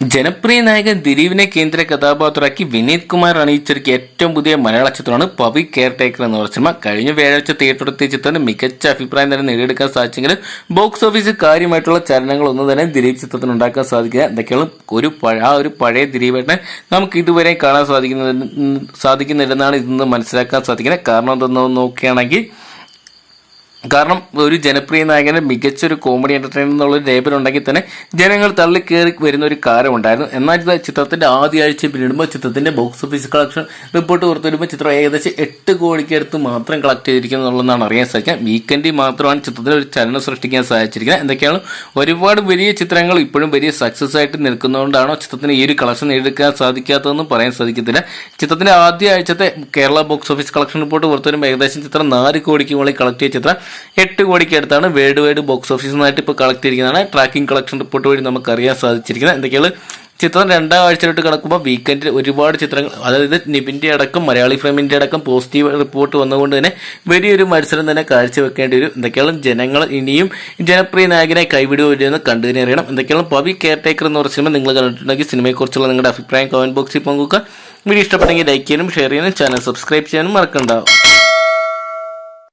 ജനപ്രിയ നായകൻ ദിലീപിനെ കേന്ദ്ര കഥാപാത്രമാക്കി വിനീത് കുമാർ അണിയിച്ചൊരുക്കിയ ഏറ്റവും പുതിയ മലയാള ചിത്രമാണ് പവി കെയർ ടേക്കർ എന്ന സിനിമ. കഴിഞ്ഞ വ്യാഴാഴ്ച തിയേറ്ററെത്തിയ ചിത്രത്തിന് മികച്ച അഭിപ്രായം തന്നെ നേടിയെടുക്കാൻ സാധിച്ചെങ്കിലും ബോക്സ് ഓഫീസിൽ കാര്യമായിട്ടുള്ള ചലനങ്ങളൊന്നും തന്നെ ദിലീപ് ചിത്രത്തിന് ഉണ്ടാക്കാൻ സാധിക്കില്ല. എന്തൊക്കെയാണ് ഒരു ആ ഒരു പഴയ ദിലീപേട്ടനെ നമുക്ക് ഇതുവരെ കാണാൻ സാധിക്കുന്ന സാധിക്കുന്നില്ലെന്നാണ് ഇന്ന് മനസ്സിലാക്കാൻ സാധിക്കുന്നത്. കാരണം എന്തെന്ന് നോക്കുകയാണെങ്കിൽ കാരണം ഒരു ജനപ്രിയ നായകന് മികച്ചൊരു കോമഡി എന്റർടൈനർ എന്നുള്ള ഒരു ലേബൽ ഉണ്ടെങ്കിൽ തന്നെ ജനങ്ങൾ തള്ളി കയറി വരുന്ന ഒരു കാര്യം ഉണ്ടായിരുന്നു. എന്നാൽ ഇത് ചിത്രത്തിന്റെ ആദ്യ ആഴ്ച പിന്നിടുമ്പോൾ ചിത്രത്തിന്റെ ബോക്സ് ഓഫീസ് കളക്ഷൻ റിപ്പോർട്ട് പുറത്തു വരുമ്പോൾ ചിത്രം ഏകദേശം എട്ട് കോടിക്ക് അടുത്ത് മാത്രം കളക്ട് ചെയ്തിരിക്കുന്നു എന്നുള്ളതാണ് അറിയാൻ സാധിക്കുക വീക്കെൻഡിൽ മാത്രമാണ് ചിത്രത്തിൽ ഒരു ചലനം സൃഷ്ടിക്കാൻ സാധിച്ചിരിക്കുന്നത്. എന്തൊക്കെയാണ്? ഒരുപാട് വലിയ ചിത്രങ്ങൾ ഇപ്പോഴും വലിയ സക്സസ് ആയിട്ട് നിൽക്കുന്നതുകൊണ്ടാണോ ചിത്രത്തിന് ഈ ഒരു കളക്ഷൻ നേടിയെടുക്കാൻ സാധിക്കാത്തതെന്നും പറയാൻ സാധിക്കത്തില്ല. ചിത്രത്തിന്റെ ആദ്യ ആഴ്ചത്തെ Kerala box office collection report പുറത്തു വരുമ്പോൾ ഏകദേശം ചിത്രം നാല് കോടിക്ക് മുകളിൽ കളക്ട് ചെയ്ത ചിത്രം എട്ട് കോടിക്ക് അടുത്താണ് വേൾഡ് വൈഡ് ബോക്സ് ഓഫീസിൽ നിന്നായിട്ട് ഇപ്പോൾ കളക്ട് ചെയ്തിരിക്കുന്നതാണ്. ട്രാക്കിംഗ് കളക്ഷൻ റിപ്പോർട്ട് വഴി നമുക്ക് അറിയാൻ സാധിച്ചിരിക്കുന്നത്. എന്തൊക്കെയാണ്? ചിത്രം രണ്ടാം ആഴ്ചയിലോട്ട് കിടക്കുമ്പോൾ വീക്കെൻഡിൽ ഒരുപാട് ചിത്രങ്ങൾ അതായത് നിബിന്റെ അടക്കം മലയാളി ഫ്രെയിമിന്റെ അടക്കം പോസിറ്റീവ് റിപ്പോർട്ട് വന്നുകൊണ്ട് തന്നെ വലിയൊരു മത്സരം തന്നെ കാഴ്ചവെക്കേണ്ടി വരും. എന്തൊക്കെയാണ്? ജനങ്ങൾ ഇനിയും ജനപ്രിയ നായകനെ കൈവിടുകയോ എന്ന് കണ്ടു തന്നെ അറിയണം. എന്തൊക്കെയാണ്? പവി കെയർ ടേക്കർ എന്ന് പറഞ്ഞ സിനിമ നിങ്ങൾ കണ്ടിട്ടുണ്ടെങ്കിൽ സിനിമയെക്കുറിച്ചുള്ള നിങ്ങളുടെ അഭിപ്രായം കമന്റ് ബോക്സിൽ പങ്കുവെക്കുക. വീഡിയോ ഇഷ്ടപ്പെട്ടെങ്കിൽ ലൈക്ക് ചെയ്യാനും ഷെയർ ചെയ്യാനും ചാനൽ സബ്സ്ക്രൈബ് ചെയ്യാനും മറക്കണ്ടാവും